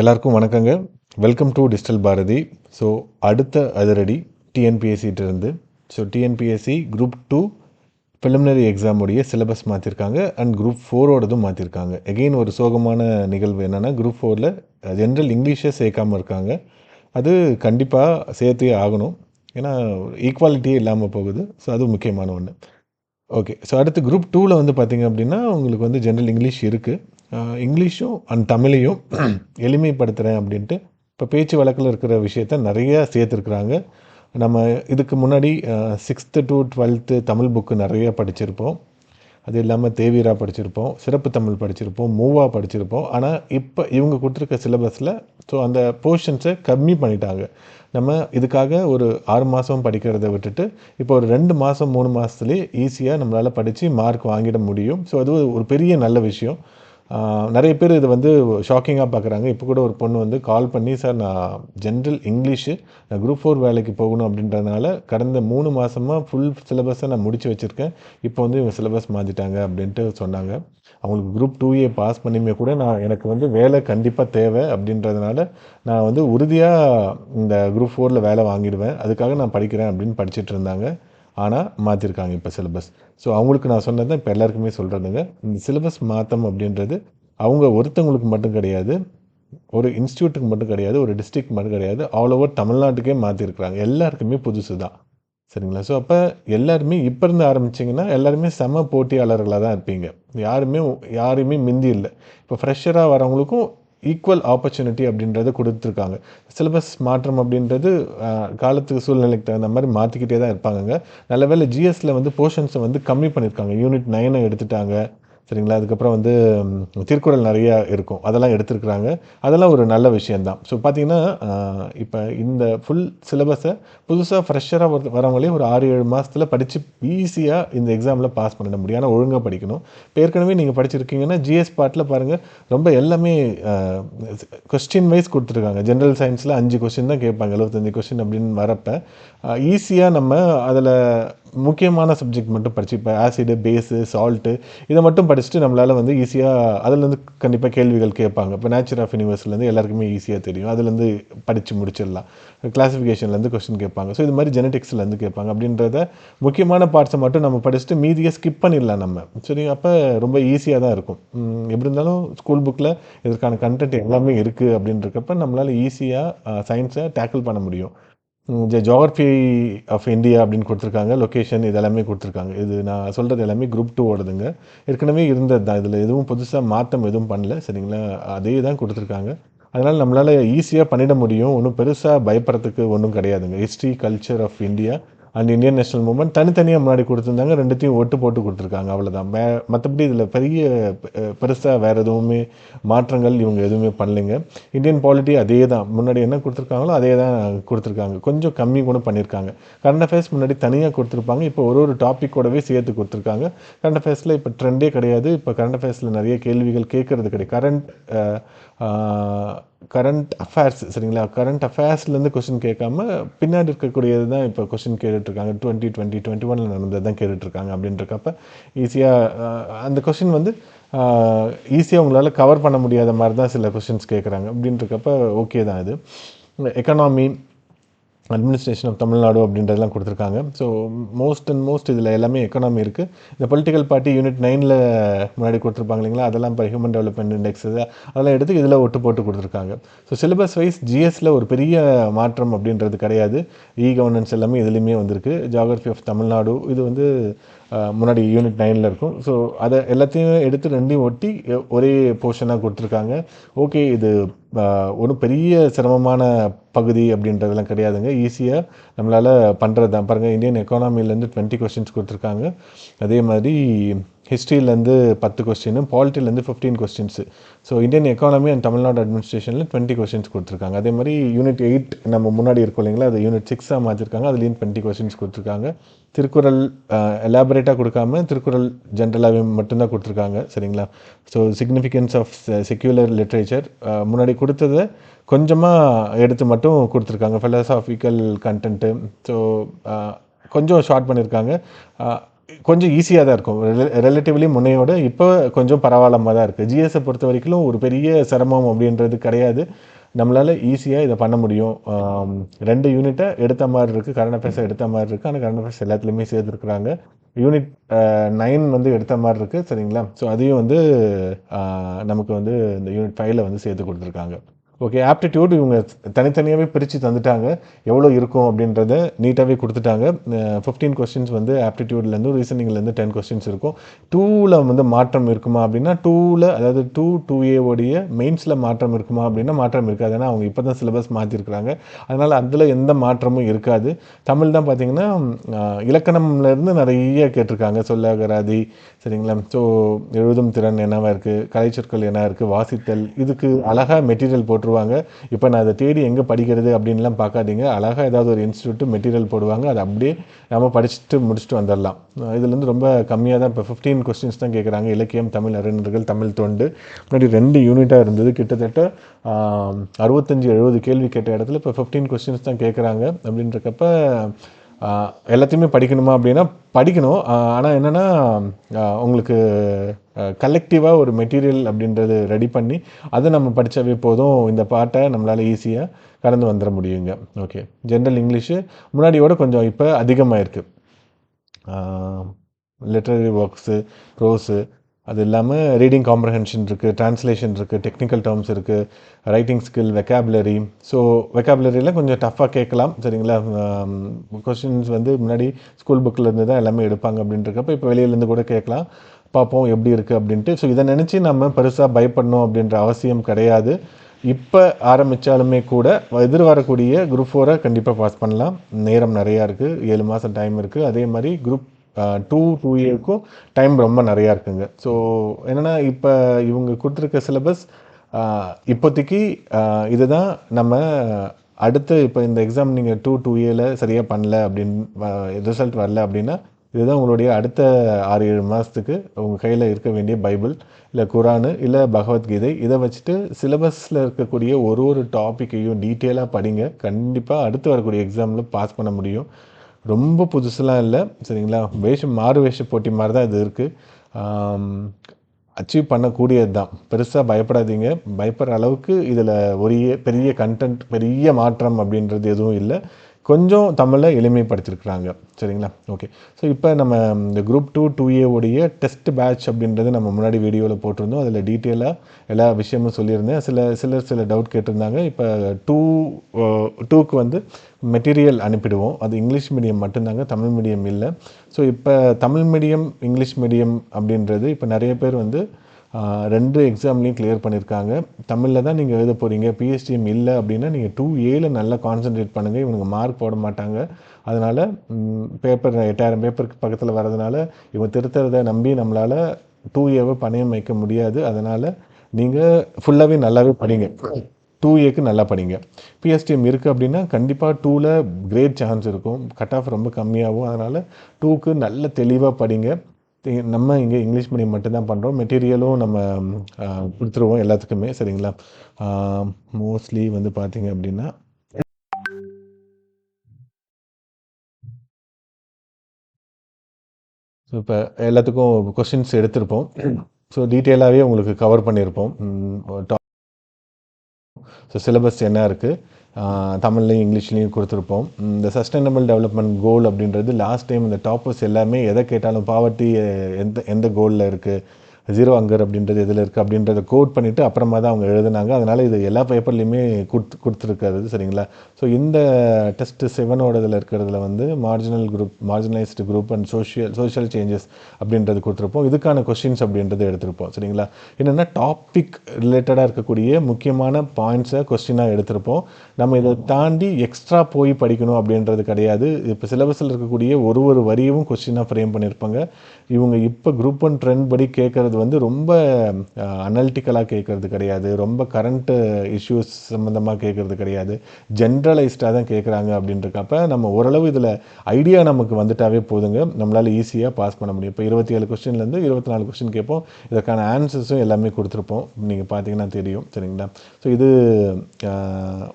எல்லாருக்கும் வணக்கங்க. Welcome to digital Bharathi so அடுத்த அதிரடி டிஎன்பிஎஸ்சிட்டிருந்து so TNPSC group two preliminary எக்ஸாமுடைய syllabus மாற்றிருக்காங்க அண்ட் குரூப் ஃபோரோடதும் மாற்றிருக்காங்க எகெயின் ஒரு சோகமான நிகழ்வு என்னென்னா குரூப் ஃபோரில் ஜென்ரல் இங்கிலீஷே சேர்க்காமல் இருக்காங்க. அது கண்டிப்பாக சேர்த்தே ஆகணும். ஏன்னா ஈக்குவாலிட்டியே இல்லாமல் போகுது. ஸோ அது முக்கியமான ஒன்று ஓகே ஸோ அடுத்து குரூப் டூவில் வந்து பார்த்தீங்க அப்படின்னா உங்களுக்கு வந்து ஜென்ரல் இங்கிலீஷ் இருக்குது இங்கிலீஷும் அண்ட் தமிழையும் எளிமைப்படுத்துகிறேன் அப்படின்ட்டு இப்போ பேச்சு வழக்கில் இருக்கிற விஷயத்த நிறைய சேர்த்துருக்குறாங்க. நம்ம இதுக்கு முன்னாடி sixth to twelfth Tamil book நிறைய படிச்சிருப்போம். அது இல்லாமல் தேவீரா படிச்சிருப்போம் சிறப்பு தமிழ் படிச்சிருப்போம் மூவா படிச்சிருப்போம். ஆனால் இப்போ இவங்க கொடுத்துருக்க சிலபஸில் ஸோ அந்த போர்ஷன்ஸை கம்மி பண்ணிட்டாங்க. நம்ம இதுக்காக ஒரு ஆறு மாதம் படிக்கிறத விட்டுட்டு இப்போ ஒரு ரெண்டு மாதம் மூணு மாதத்துலேயே ஈஸியாக நம்மளால் படித்து மார்க் வாங்கிட முடியும். ஸோ அது ஒரு பெரிய நல்ல விஷயம். நிறைய பேர் இது வந்து ஷாக்கிங்காக பார்க்குறாங்க. இப்போ கூட ஒரு பொண்ணு வந்து கால் பண்ணி சார் நான் ஜென்ரல் இங்கிலீஷு நான் குரூப் ஃபோர் வேலைக்கு போகணும் அப்படின்றதுனால கடந்த மூணு மாதமாக ஃபுல் சிலபஸை நான் முடித்து வச்சுருக்கேன். இப்போ வந்து இவங்க சிலபஸ் மாற்றிட்டாங்க அப்படின்ட்டு சொன்னாங்க. அவங்களுக்கு குரூப் டூ ஏ பாஸ் பண்ணியுமே கூட நான் எனக்கு வந்து வேலை கண்டிப்பாக தேவை அப்படின்றதுனால நான் வந்து உறுதியாக இந்த குரூப் ஃபோரில் வேலை வாங்கிடுவேன். அதுக்காக நான் படிக்கிறேன் அப்படின்னு படிச்சுட்டு இருந்தாங்க. ஆனால் மாற்றிருக்காங்க இப்போ சிலபஸ் ஸோ அவங்களுக்கு நான் சொன்னது தான் இப்போ எல்லாருக்குமே சொல்கிறதுங்க இந்த சிலபஸ் மாற்றம் அப்படின்றது அவங்க ஒருத்தவங்களுக்கு மட்டும் கிடையாது ஒரு இன்ஸ்டியூட்டுக்கு மட்டும் கிடையாது ஒரு டிஸ்ட்ரிக்ட் மட்டும் கிடையாது ஆல் ஓவர் தமிழ்நாட்டுக்கே மாற்றிருக்கிறாங்க எல்லாருக்குமே புதுசு தான் சரிங்களா? ஸோ அப்போ எல்லாருமே இப்போ இருந்து ஆரம்பிச்சிங்கன்னா எல்லாருமே சம போட்டியாளர்களாக தான் இருப்பீங்க. யாருமே யாருமே மிந்தி இல்லை. இப்போ ஃப்ரெஷராக வரவங்களுக்கும் ஈக்குவல் ஆப்பர்ச்சுனிட்டி அப்படின்றத கொடுத்துருக்காங்க. சிலபஸ் மாற்றம் அப்படின்றது காலத்துக்கு சூழ்நிலைக்கு தகுந்த மாதிரி மாற்றிக்கிட்டே தான் இருப்பாங்கங்க. நல்ல வேளை ஜிஎஸ்சில் வந்து போர்ஷன்ஸை வந்து கம்மி பண்ணியிருக்காங்க யூனிட் நைனை எடுத்துட்டாங்க. சரிங்களா? அதுக்கப்புறம் வந்து திருக்குறள் நிறையா இருக்கும். அதெல்லாம் எடுத்திருக்கிறாங்க. அதெல்லாம் ஒரு நல்ல விஷயந்தான் ஸோ பார்த்தீங்கன்னா இப்போ இந்த ஃபுல் சிலபஸை புதுசாக ஃப்ரெஷ்ஷராக வர வரவங்களே ஒரு ஆறு ஏழு மாதத்தில் படித்து ஈஸியாக இந்த எக்ஸாமில் பாஸ் பண்ணிட முடியும். ஆனால் ஒழுங்காக படிக்கணும். இப்போ ஏற்கனவே நீங்கள் படிச்சிருக்கீங்கன்னா ஜிஎஸ் பாட்டில் பாருங்கள் ரொம்ப எல்லாமே கொஸ்டின் வைஸ் கொடுத்துருக்காங்க. ஜென்ரல் சயின்ஸில் அஞ்சு கொஸ்டின் தான் கேட்பாங்க. எழுபத்தஞ்சு கொஸ்டின் அப்படின்னு வரப்போ ஈஸியாக நம்ம அதில் முக்கியமான சப்ஜெக்ட் மட்டும் படிச்சு இப்போ ஆசிடு பேஸு சால்ட்டு இதை மட்டும் படிச்சுட்டு நம்மளால் வந்து ஈஸியாக அதுலேருந்து கண்டிப்பாக கேள்விகள் கேட்பாங்க. இப்போ நேச்சர் ஆஃப் யூனிவர்ஸ்லேருந்து எல்லாருக்குமே ஈஸியாக தெரியும். அதுலேருந்து படித்து முடிச்சிடலாம். கிளாஸிஃபிகேஷன்லேருந்து கொஸ்டின் கேட்பாங்க. ஸோ இது மாதிரி ஜெனட்டிக்ஸ்லேருந்து கேட்பாங்க. அப்படின்றத முக்கியமான பார்ட்ஸை மட்டும் நம்ம படிச்சுட்டு மீதியை ஸ்கிப் பண்ணிடலாம் நம்ம. சரி அப்போ ரொம்ப ஈஸியாக தான் இருக்கும். எப்படி இருந்தாலும் ஸ்கூல் புக்கில் இதற்கான கண்டென்ட் எல்லாமே இருக்குது அப்படின்றக்கப்ப நம்மளால் ஈஸியாக சயின்ஸை டேக்கிள் பண்ண முடியும். ஜியாகிரஃபி ஆஃப் இந்தியா அப்படின்னு கொடுத்துருக்காங்க லொக்கேஷன் இது எல்லாமே கொடுத்துருக்காங்க. இது நான் சொல்கிறது எல்லாமே குரூப் டூ ஓடுதுங்க. ஏற்கனவே இருந்தது தான். இதில் எதுவும் புதுசாக மாற்றம் எதுவும் பண்ணல. சரிங்களா? அதே தான் கொடுத்துருக்காங்க. அதனால் நம்மளால் ஈஸியாக பண்ணிட முடியும். ஒன்றும் பெருசாக பயப்படுறதுக்கு ஒன்றும் கிடையாதுங்க. History culture of India and Indian national movement தனித்தனியாக முன்னாடி கொடுத்துருந்தாங்க. ரெண்டுத்தையும் ஒட்டு போட்டு கொடுத்துருக்காங்க. அவ்வளோதான் மே மற்றபடி இதில் பெரிய பெருசாக வேறு எதுவுமே மாற்றங்கள் இவங்க எதுவுமே பண்ணலைங்க. இந்தியன் பாலிட்டி அதே தான் முன்னாடி என்ன கொடுத்துருக்காங்களோ அதே தான் கொடுத்துருக்காங்க. கொஞ்சம் கம்மி கூட பண்ணியிருக்காங்க கரண்ட் அஃபேர்ஸ் முன்னாடி தனியாக கொடுத்துருப்பாங்க. இப்போ ஒரு ஒரு டாப்பிக்கோடவே சேர்த்து கொடுத்துருக்காங்க. கரண்ட் அஃபேர்ஸில் இப்போ ட்ரெண்டே கிடையாது. இப்போ கரண்ட் அஃபேர்ஸில் நிறைய கேள்விகள் கேட்குறது கிடையாது. கரண்ட் கரண்ட் அஃபேர்ஸ் சரிங்களா? கரண்ட் அஃபேர்ஸ்லேருந்து கொஷின் கேட்காம பின்னாடி இருக்கக்கூடியது தான் இப்போ கொஷின் கேட்டுட்ருக்காங்க. டுவெண்ட்டி டுவெண்ட்டி டுவெண்ட்டி ஒனில் நடந்தது தான் கேட்டுட்ருக்காங்க அப்படின்றக்கப்ப ஈஸியாக அந்த கொஷின் வந்து ஈஸியாக உங்களால் கவர் பண்ண முடியாத மாதிரி தான் சில கொஷின்ஸ் கேட்குறாங்க அப்படின்றக்கப்ப ஓகே தான் இது. எக்கனாமி அட்மினிஸ்ட்ரேஷன் ஆஃப் தமிழ்நாடு அப்படின்றதெல்லாம் கொடுத்துருக்காங்க. ஸோ மோஸ்ட் அண்ட் மோஸ்ட் இதில் எல்லாமே எக்கனாமி இருக்குது இந்த பொலிட்டிக்கல் பார்ட்டி யூனிட் நைனில் முன்னாடி கொடுத்துருப்பாங்க இல்லைங்களா? அதெல்லாம் இப்போ ஹியூமன் டெவலப்மெண்ட் இண்டெக்ஸ் அதெல்லாம் எடுத்து இதில் ஒட்டு போட்டு கொடுத்துருக்காங்க. ஸோ சிலபஸ் வைஸ் ஜிஎஸில் ஒரு பெரிய மாற்றம் அப்படின்றது கிடையாது. இ கவர்னன்ஸ் எல்லாமே இதுலேயுமே வந்திருக்கு. ஜாகிரஃபி ஆஃப் தமிழ்நாடு இது வந்து முன்னாடி யூனிட் நைனில் இருக்கும். ஸோ அதை எல்லாத்தையும் எடுத்து ரெண்டையும் ஒட்டி ஒரே போர்ஷனாக கொடுத்துருக்காங்க. ஓகே இது ஒன்றும் பெரிய சிரமமான பகுதி அப்படின்றதெல்லாம் கிடையாதுங்க. ஈஸியாக நம்மளால் பண்ணுறது தான் பாருங்கள் இந்தியன் எக்கானமிலேருந்து டுவெண்ட்டி கொஸ்டின்ஸ் கொடுத்துருக்காங்க. அதே மாதிரி ஹிஸ்ட்ரியிலேருந்து பத்து question பாலிட்டிலேருந்து fifteen questions so Indian economy and Tamil Nadu அட்மினிஸ்ட்ரேஷனில் twenty questions கொடுத்துருக்காங்க. அதே மாதிரி யூனிட் எயிட் நம்ம முன்னாடி இருக்கோம் இல்லைங்களா? அது யூனிட் சிக்ஸாக மாற்றிருக்காங்க அதுலேயும் டுவெண்ட்டி கொஸ்டின்ஸ் கொடுத்துருக்காங்க. திருக்குறள் எலாபரேட்டாக கொடுக்காம திருக்குறள் ஜென்ரலாகவே மட்டும்தான் கொடுத்துருக்காங்க. சரிங்களா? So significance of secular literature முன்னாடி கொடுத்ததை கொஞ்சமாக எடுத்து மட்டும் கொடுத்துருக்காங்க. Philosophical கண்டென்ட்டு ஸோ கொஞ்சம் ஷார்ட் பண்ணியிருக்காங்க கொஞ்சம் ஈஸியாக தான் இருக்கும். ரிலேட்டிவ்லி முன்னையோட இப்போ கொஞ்சம் பரவாயில்லாம தான் இருக்குது ஜிஎஸை பொறுத்த வரைக்கும் ஒரு பெரிய சிரமம் அப்படின்றது கிடையாது. நம்மளால் ஈஸியாக இதை பண்ண முடியும். ரெண்டு யூனிட்டை எடுத்த மாதிரி இருக்குது கரண்ட் அஃபேர்ஸை எடுத்த மாதிரி இருக்குது ஆனால் கரண்ட் அஃபேர்ஸ் எல்லாத்துலேயுமே சேர்த்துருக்குறாங்க. யூனிட் நைன் வந்து எடுத்த மாதிரி இருக்குது சரிங்களா? ஸோ அதையும் வந்து நமக்கு வந்து இந்த யூனிட் ஃபைவ்ல வந்து சேர்த்து கொடுத்துருக்காங்க. ஓகே ஆப்டிடியூட் இவங்க தனித்தனியாகவே பிரித்து தந்துட்டாங்க. எவ்வளோ இருக்கும் அப்படின்றத நீட்டாகவே கொடுத்துட்டாங்க. ஃபிஃப்டீன் கொஸ்டின்ஸ் வந்து ஆப்டிடியூட்லேருந்து ரீசனிங்லேருந்து டென் கொஸ்டின்ஸ் இருக்கும். டூவில் வந்து மாற்றம் இருக்குமா அப்படின்னா டூவில் அதாவது டூ டூ ஏவோடைய மெயின்ஸில் மாற்றம் இருக்குமா அப்படின்னா மாற்றம் இருக்காது. ஏன்னா அவங்க இப்போ தான் சிலபஸ் மாற்றிருக்கிறாங்க அதனால் அதில் எந்த மாற்றமும் இருக்காது. தமிழ் தான் பார்த்தீங்கன்னா இலக்கணம்லேருந்து நிறைய கேட்டிருக்காங்க. சொல்லகராதி சரிங்களா? ஸோ எழுதும் திறன் என்னவா இருக்குது கலைச்சொற்கள் என்ன இருக்குது வாசித்தல். இதுக்கு அழகாக மெட்டீரியல் போட்டுருவாங்க. இப்போ நான் அதை தேடி எங்கே படிக்கிறது அப்படின்லாம் பார்க்காதீங்க. அழகாக ஏதாவது ஒரு இன்ஸ்டியூட்டு மெட்டீரியல் போடுவாங்க. அதை அப்படியே நம்ம படிச்சுட்டு முடிச்சுட்டு வந்துடலாம். இதுலேருந்து ரொம்ப கம்மியாக தான். இப்போ ஃபிஃப்டீன் கொஸ்டின்ஸ் தான் கேட்குறாங்க இலக்கியம் தமிழ் அறிஞர்கள் தமிழ் தொண்டு. முன்னாடி ரெண்டு யூனிட்டாக இருந்தது. கிட்டத்தட்ட அறுபத்தஞ்சி அறுபத்தஞ்சு எழுபது கேள்வி கேட்ட இடத்துல இப்போ ஃபிஃப்டீன் கொஸ்டின்ஸ் தான் கேட்குறாங்க அப்படின்றக்கப்ப எல்லாத்தையுமே படிக்கணுமா அப்படின்னா படிக்கணும். ஆனால் என்னென்னா உங்களுக்கு கலெக்டிவாக ஒரு மெட்டீரியல் அப்படின்றது ரெடி பண்ணி அதை நம்ம படித்தாவே போதும். இந்த பாட்டை நம்மளால் ஈஸியாக கடந்து வந்துட முடியுங்க. ஓகே ஜென்ரல் இங்கிலீஷு முன்னாடியோட கொஞ்சம் இப்போ அதிகமாக இருக்குது லிட்ரரி ஒர்க்ஸு ப்ரோஸு அது இல்லாமல் ரீடிங் காம்ப்ரஹென்ஷன் இருக்குது ட்ரான்ஸ்லேஷன் இருக்குது டெக்னிக்கல் டேர்ம்ஸ் இருக்குது ரைட்டிங் ஸ்கில் வெக்காபுலரி ஸோ வெக்காபுலரியில் கொஞ்சம் டஃப்பாக கேட்கலாம் சரிங்களா? கொஸ்டின்ஸ் வந்து முன்னாடி ஸ்கூல் புக்கில் இருந்து தான் எல்லாமே எடுப்பாங்க அப்படின்றக்கப்ப இப்போ வெளியிலேருந்து கூட கேட்கலாம். பார்ப்போம் எப்படி இருக்குது அப்படின்ட்டு. ஸோ இதை நினச்சி நம்ம பெருசாக பயப்படணும் அப்படின்ற அவசியம் கிடையாது. இப்போ ஆரம்பித்தாலுமே கூட எதிர்வரக்கூடிய குரூப் ஃபோரை கண்டிப்பாக பாஸ் பண்ணலாம். நேரம் நிறையா இருக்குது ஏழு மாதம் டைம் இருக்குது அதே மாதிரி குரூப் டூ டூ இயர்க்கும் டைம் ரொம்ப நிறையா இருக்குங்க. ஸோ என்னென்னா இப்போ இவங்க கொடுத்துருக்க சிலபஸ் இப்போதைக்கு இதுதான் நம்ம அடுத்து இப்போ இந்த எக்ஸாம் நீங்கள் டூ டூ இயரில் சரியாக பண்ணல அப்படின்னு ரிசல்ட் வரல அப்படின்னா இதுதான் உங்களுடைய அடுத்த ஆறு ஏழு மாதத்துக்கு உங்கள் கையில் இருக்க வேண்டிய பைபிள் இல்லை குரானு இல்லை பகவத்கீதை. இதை வச்சுட்டு சிலபஸில் இருக்கக்கூடிய ஒரு ஒரு டாப்பிக்கையும் டீட்டெயிலாக படிங்க. கண்டிப்பாக அடுத்து வரக்கூடிய எக்ஸாமில் பாஸ் பண்ண முடியும். ரொம்ப புதுசுலாம் இல்லை. சரிங்களா? வேஷம் மாறு வேஷ போட்டி மாதிரி தான் இது இருக்குது அச்சீவ் பண்ணக்கூடியது தான் பெருசாக பயப்படாதீங்க. பயப்படுற அளவுக்கு இதில் ஒரு பெரிய கண்டென்ட் பெரிய மாற்றம் அப்படின்றது எதுவும் இல்லை. கொஞ்சம் தமிழை எளிமைப்படுத்திருக்கிறாங்க சரிங்களா? ஓகே ஸோ இப்போ நம்ம இந்த குரூப் டூ டூ ஏவுடைய டெஸ்ட் பேட்ச் அப்படின்றது நம்ம முன்னாடி வீடியோவில் போட்டிருந்தோம். அதில் டீட்டெயிலாக எல்லா விஷயமும் சொல்லியிருந்தேன். சில சிலர் சில டவுட் கேட்டிருந்தாங்க. இப்போ டூ டூக்கு uh, வந்து மெட்டீரியல் அனுப்பிடுவோம். அது இங்கிலீஷ் மீடியம் மட்டும்தாங்க தமிழ் மீடியம் இல்லை. ஸோ இப்போ தமிழ் மீடியம் இங்கிலீஷ் மீடியம் அப்படின்றது இப்போ நிறைய பேர் வந்து ரெண்டு எக்ஸாம்லேயும் கிளியர் பண்ணியிருக்காங்க தமிழில் தான் நீங்கள் எழுத போகிறீங்க பிஎஸ்டிஎம் இல்லை அப்படின்னா நீங்கள் டூ ஏல நல்லா கான்சென்ட்ரேட் பண்ணுங்கள் இவனுங்க மார்க் போட மாட்டாங்க. அதனால் பேப்பர் எட்டாயிரம் பேப்பருக்கு பக்கத்தில் வரதுனால இவங்க திருத்துறதை நம்பி நம்மளால் டூ ஏவை பணையம் வைக்க முடியாது. அதனால் நீங்கள் ஃபுல்லாகவே நல்லாவே படிங்க. டூ ஏக்கு நல்லா படிங்க. பிஎஸ்டிஎம் இருக்குது அப்படின்னா கண்டிப்பாக டூவில் கிரேட் சான்ஸ் இருக்கும். கட் ஆஃப் ரொம்ப கம்மியாகும். அதனால் டூக்கு நல்ல தெளிவாக படிங்க. நம்ம இங்கே இங்கிலீஷ் மீடியம் மட்டும்தான் பண்ணுறோம் மெட்டீரியலும் நம்ம கொடுத்துருவோம் எல்லாத்துக்குமே. சரிங்களா? மோஸ்ட்லி வந்து பார்த்தீங்க அப்படின்னா ஸோ இப்போ எல்லாத்துக்கும் கொஷின்ஸ் எடுத்திருப்போம். ஸோ டீட்டெயிலாகவே உங்களுக்கு கவர் பண்ணியிருப்போம் ஸோ சிலபஸ் என்ன இருக்குது தமிழ்லையும் இங்கிலீஷ்லேயும் கொடுத்துருப்போம். இந்த சஸ்டைனபிள் டெவலப்மெண்ட் கோல் அப்படின்றது லாஸ்ட் டைம் இந்த டாப்பர்ஸ் எல்லாமே எதை கேட்டாலும் பாவர்ட்டி எந்த எந்த கோலில் இருக்குது ஜீரோ அங்கர் அப்படின்றது எதில் இருக்குது அப்படின்றத கோட் பண்ணிவிட்டு அப்புறமா தான் அவங்க எழுதுனாங்க. அதனால் இது எல்லா பேப்பர்லேயுமே கொடுத்து கொடுத்துருக்காரு சரிங்களா? ஸோ இந்த டெஸ்ட் செவனோட இதில் இருக்கிறதுல வந்து marginal group marginalised group and social social changes அப்படின்றது கொடுத்துருப்போம். இதுக்கான கொஷின்ஸ் அப்படின்றது எடுத்திருப்போம் சரிங்களா? என்னென்னா டாபிக் ரிலேட்டடாக இருக்கக்கூடிய முக்கியமான பாயிண்ட்ஸை கொஸ்டினாக எடுத்திருப்போம். நம்ம இதை தாண்டி எக்ஸ்ட்ரா போய் படிக்கணும் அப்படின்றது கிடையாது. இப்போ சிலபஸில் இருக்கக்கூடிய ஒரு ஒரு வரியும் கொஸ்டினாக ஃப்ரேம் பண்ணியிருப்பாங்க இவங்க இப்போ குரூப் ஒன் ட்ரெண்ட் படி கேட்குறது வந்து ரொம்ப அனலிட்டிக்கலாக கேட்குறது கிடையாது. ரொம்ப கரண்ட்டு இஷ்யூஸ் சம்மந்தமாக கேட்குறது கிடையாது. ஜென்ரலைஸ்டாக தான் கேட்குறாங்க அப்படின்றக்கப்ப நம்ம ஓரளவு இதில் ஐடியா நமக்கு வந்துட்டாவே போதுங்க. நம்மளால் ஈஸியாக பாஸ் பண்ண முடியும். இப்போ இருபத்தி ஏழு கொஸ்டின்லேருந்து இருபத்தி நாலு கொஸ்டின் கேட்போம். இதற்கான ஆன்சர்ஸும் எல்லாமே கொடுத்துருப்போம். நீங்கள் பார்த்தீங்கன்னா தெரியும். சரிங்களா? ஸோ இது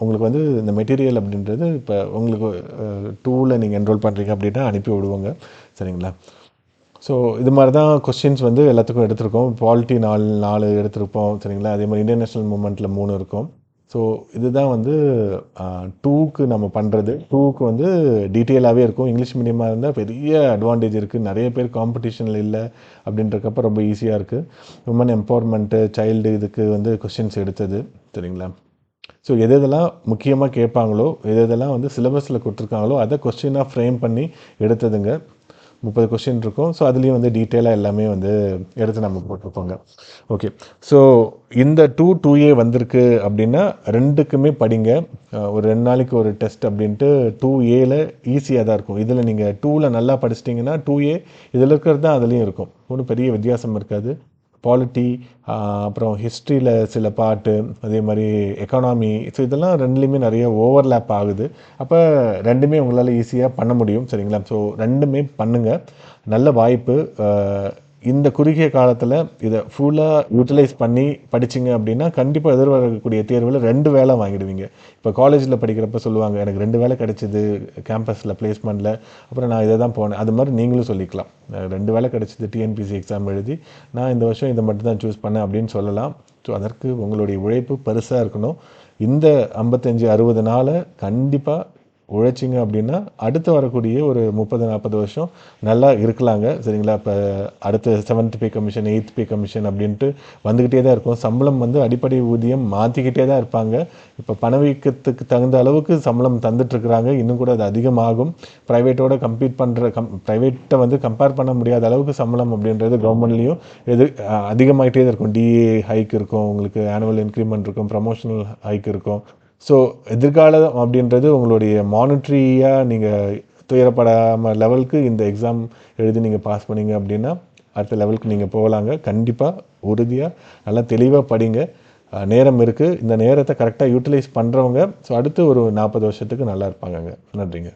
உங்களுக்கு வந்து இந்த மெட்டீரியல் அப்படின்றது இப்போ உங்களுக்கு டூவில் நீங்கள் என்ரோல் பண்ணுறீங்க அப்படின்னா அனுப்பி விடுவோங்க. சரிங்களா? ஸோ இது மாதிரி தான் கொஸ்டின்ஸ் வந்து எல்லாத்துக்கும் எடுத்திருக்கோம். பாலிட்டி நாலு நாலு எடுத்திருப்போம் சரிங்களா? அதே மாதிரி இந்தியன் நேஷனல் மூமெண்ட்டில் மூணு இருக்கும். ஸோ இதுதான் வந்து டூக்கு நம்ம பண்ணுறது டூக்கு வந்து டீட்டெயிலாகவே இருக்கும். இங்கிலீஷ் மீடியமாக இருந்தால் பெரிய அட்வான்டேஜ் இருக்குது நிறைய பேர் காம்படிஷனில் இல்லை அப்படின்றக்கப்ப ரொம்ப ஈஸியாக இருக்குது உமன் எம்பவர்மெண்ட்டு சைல்டு இதுக்கு வந்து கொஷின்ஸ் எடுத்தது சரிங்களா? ஸோ எது எதெல்லாம் முக்கியமாக கேட்பாங்களோ எது எதெல்லாம் வந்து சிலபஸில் கொடுத்துருக்காங்களோ அதை கொஸ்டினாக ஃப்ரேம் பண்ணி எடுத்ததுங்க. முப்பது கொஸ்டின் இருக்கும். ஸோ அதுலேயும் வந்து டீட்டெயிலாக எல்லாமே வந்து எடுத்து நம்ம போட்டிருப்போங்க. ஓகே ஸோ இந்த டூ டூ ஏ வந்திருக்கு அப்படின்னா ரெண்டுக்குமே படிங்க. ஒரு ரெண்டு நாளைக்கு ஒரு டெஸ்ட் அப்படின்ட்டு டூ ஏல ஈஸியாக தான் இருக்கும். இதில் நீங்கள் டூவில் நல்லா படிச்சிட்டிங்கன்னா டூ ஏ இதில் இருக்கிறது தான் அதுலேயும் இருக்கும். ஒன்றும் பெரிய வித்தியாசம் இருக்காது. பாலிட்டி அப்புறம் ஹிஸ்ட்ரியில் சில பாட்டு அதே மாதிரி எக்கானாமி ஸோ இதெல்லாம் ரெண்டுலேயுமே நிறைய ஓவர்லேப் ஆகுது. அப்போ ரெண்டுமே உங்களால் ஈஸியாக பண்ண முடியும் சரிங்களா? ஸோ ரெண்டுமே பண்ணுங்கள் நல்ல வாய்ப்பு இந்த குறுகிய காலத்தில் இதை ஃபுல்லாக யூட்டிலைஸ் பண்ணி படிச்சிங்க அப்படின்னா கண்டிப்பாக எதிர்வரக்கூடிய தேர்வில் ரெண்டு வேலை வாங்கிடுவீங்க. இப்போ காலேஜில் படிக்கிறப்ப சொல்லுவாங்க எனக்கு ரெண்டு வேலை கிடைச்சிது கேம்பஸில் பிளேஸ்மெண்ட்டில் அப்புறம் நான் இதை தான் போனேன். அது மாதிரி நீங்களும் சொல்லிக்கலாம். ரெண்டு வேலை கிடைச்சிது டிஎன்பிசி எக்ஸாம் எழுதி நான் இந்த வருஷம் இதை மட்டும் தான் சூஸ் பண்ணேன் அப்படின்னு சொல்லலாம். ஸோ அதற்கு உங்களுடைய உழைப்பு பெருசாக இருக்கணும். இந்த ஐம்பத்தஞ்சு அறுபது நாளை கண்டிப்பாக உழைச்சிங்க அப்படின்னா அடுத்து வரக்கூடிய ஒரு முப்பது நாற்பது வருஷம் நல்லா இருக்கலாங்க. சரிங்களா? இப்போ அடுத்து seventh pay commission eighth pay commission அப்படின்ட்டு வந்துக்கிட்டே தான் இருக்கும். சம்பளம் வந்து அடிப்படை ஊதியம் மாற்றிக்கிட்டே தான் இருப்பாங்க. இப்போ பணவீக்கத்துக்கு தகுந்த அளவுக்கு சம்பளம் தந்துட்டுருக்குறாங்க. இன்னும் கூட அது அதிகமாகும். ப்ரைவேட்டோட கம்பீட் பண்ணுற கம் ப்ரைவேட்டை வந்து கம்பேர் பண்ண முடியாத அளவுக்கு சம்பளம் அப்படின்றது கவர்மெண்ட்லேயும் எது அதிகமாகிட்டே அதிகமாயிட்டே தான் இருக்கும். டிஏ ஹைக் இருக்கும். உங்களுக்கு ஆனுவல் இன்க்ரிமெண்ட் இருக்கும். ப்ரமோஷனல் ஹைக் இருக்கும். ஸோ எதிர்காலம் அப்படின்றது உங்களுடைய மானிட்ரியாக நீங்கள் துயரப்படாமல் லெவலுக்கு இந்த எக்ஸாம் எழுதி நீங்கள் பாஸ் பண்ணீங்க அப்படின்னா அடுத்த லெவலுக்கு நீங்கள் போகலாங்க. கண்டிப்பாக உறுதியாக நல்லா தெளிவாக படிங்க. நேரம் இருக்குது இந்த நேரத்தை கரெக்டாக யூட்டிலைஸ் பண்ணுறவங்க ஸோ அடுத்து ஒரு நாற்பது வருஷத்துக்கு நல்லா இருப்பாங்கங்க. நன்றிங்க.